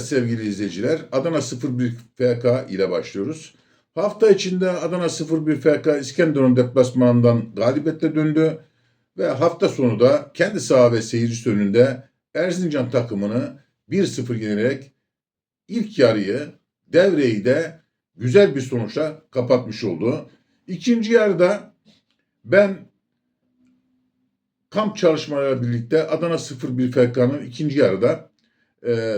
Sevgili izleyiciler, Adana 01 FK ile başlıyoruz. Hafta içinde Adana 01 FK İskenderun deplasmanından galibiyetle döndü ve hafta sonu da kendi saha ve seyircisi önünde Erzincan takımını 1-0 yenerek ilk yarıyı devreyi de güzel bir sonuçla kapatmış oldu. İkinci yarıda ben kamp çalışmalarıyla birlikte Adana 01 FK'nın ikinci yarıda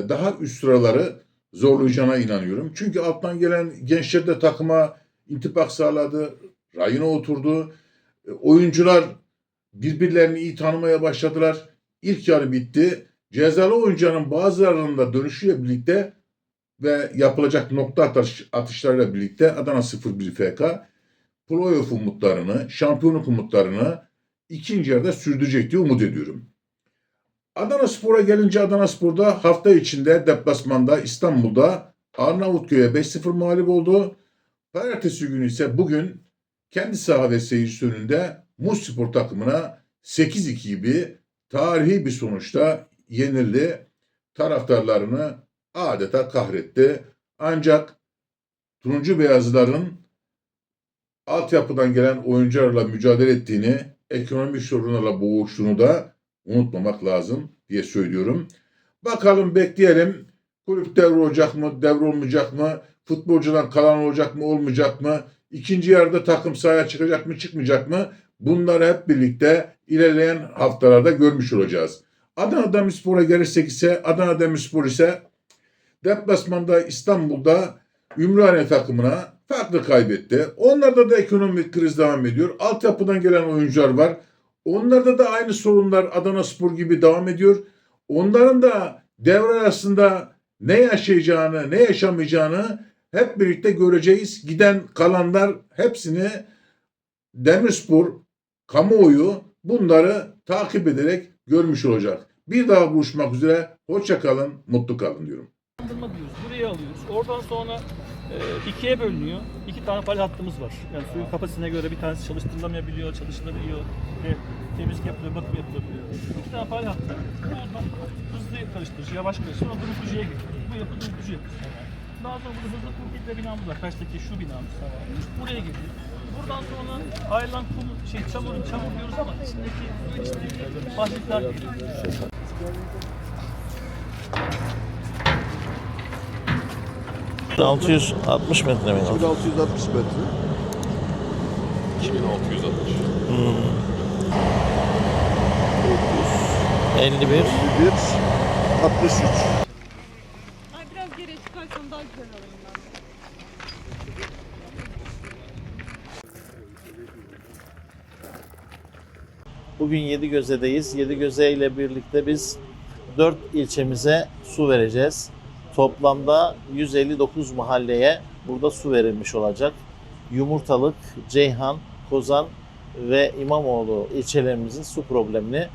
daha üst sıraları zorlayacağına inanıyorum. Çünkü alttan gelen gençler de takıma intibak sağladı, rayına oturdu. E, oyuncular birbirlerini iyi tanımaya başladılar. İlk yarı bitti. Cezalı oyuncuların bazılarının da dönüşüyle birlikte ve yapılacak nokta atış, atışlarıyla birlikte Adana 01 FK playoff umutlarını, şampiyonluk umutlarını ikinci yarıda sürdürecek diye umut ediyorum. Adana Spor'a gelince Adana Spor'da hafta içinde deplasmanda İstanbul'da Arnavutköy'e 5-0 mağlup oldu. Pazartesi günü ise bugün kendi saha ve seyircisi önünde Muz Spor takımına 8-2 gibi tarihi bir sonuçta yenildi. Taraftarlarını adeta kahretti. Ancak turuncu beyazların altyapıdan gelen oyuncularla mücadele ettiğini, ekonomik sorunlarla boğuştuğunu da unutmamak lazım diye söylüyorum. Bakalım bekleyelim. Kulüp devrolacak mı, devrolmayacak mı? Futbolcudan kalan olacak mı, olmayacak mı? İkinci yarıda takım sahaya çıkacak mı, çıkmayacak mı? Bunları hep birlikte ilerleyen haftalarda görmüş olacağız. Adana Demirspor'a gelirsek ise Adana Demirspor ise deplasmanda İstanbul'da Ümraniye takımına farklı kaybetti. Onlarda da ekonomik kriz devam ediyor. Altyapıdan gelen oyuncular var. Onlarda da aynı sorunlar Adana Spor gibi devam ediyor. Onların da devre arasında ne yaşayacağını, ne yaşamayacağını hep birlikte göreceğiz. Giden kalanlar hepsini Demirspor, kamuoyu bunları takip ederek görmüş olacak. Bir daha buluşmak üzere. Hoşça kalın, mutlu kalın diyorum. Kaldırma diyoruz. Buraya alıyoruz. Oradan sonra e, ikiye bölünüyor. İki tane pal hattımız var. Yani suyun kapasitesine göre bir tanesi çalıştırılamayabiliyor, çalışılabiliyor. Ve temizlik yapılıyor, bakım yapılabiliyor. İki tane pal hattı. Oradan hızlı karıştırıcı, yavaş karıştırıcı. Sonra durutucuya getiriyor. Bu yapı durutucu yapısı. Daha sonra burada hızlı kurtitle binamız var. Karşıdaki şu binamız. Buraya geliyor. Buradan sonra ayrılan kum, şey, çamurun çamur diyoruz ama içindeki, içindeki bahçekler geliyor. 660 metre mi? 1660 metre. 51. 51, 63. Ay biraz geriye çıkarsan daha güzel ben. Bugün Yedigöze'deyiz. Yedigöze ile birlikte biz 4 ilçemize su vereceğiz. Toplamda 159 mahalleye burada su verilmiş olacak. Yumurtalık, Ceyhan, Kozan ve İmamoğlu ilçelerimizin su problemini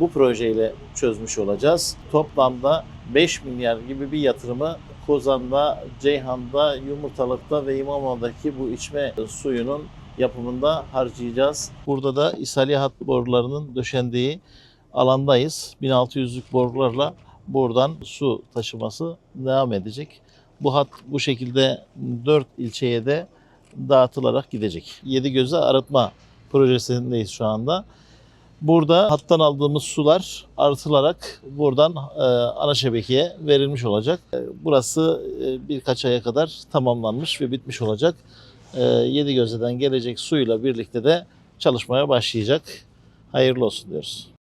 bu projeyle çözmüş olacağız. Toplamda 5 milyar gibi bir yatırımı Kozan'da, Ceyhan'da, Yumurtalık'ta ve İmamoğlu'daki bu içme suyunun yapımında harcayacağız. Burada da ishali hat borularının döşendiği alandayız. 1600'lük borularla buradan su taşıması devam edecek. Bu hat bu şekilde 4 ilçeye de dağıtılarak gidecek. Yedi göze arıtma projesindeyiz şu anda. Burada hattan aldığımız sular arıtılarak buradan e, ana şebekeye verilmiş olacak. E, burası e, birkaç aya kadar tamamlanmış ve bitmiş olacak. E, Yedigöz'den gelecek suyla birlikte de çalışmaya başlayacak. Hayırlı olsun diyoruz.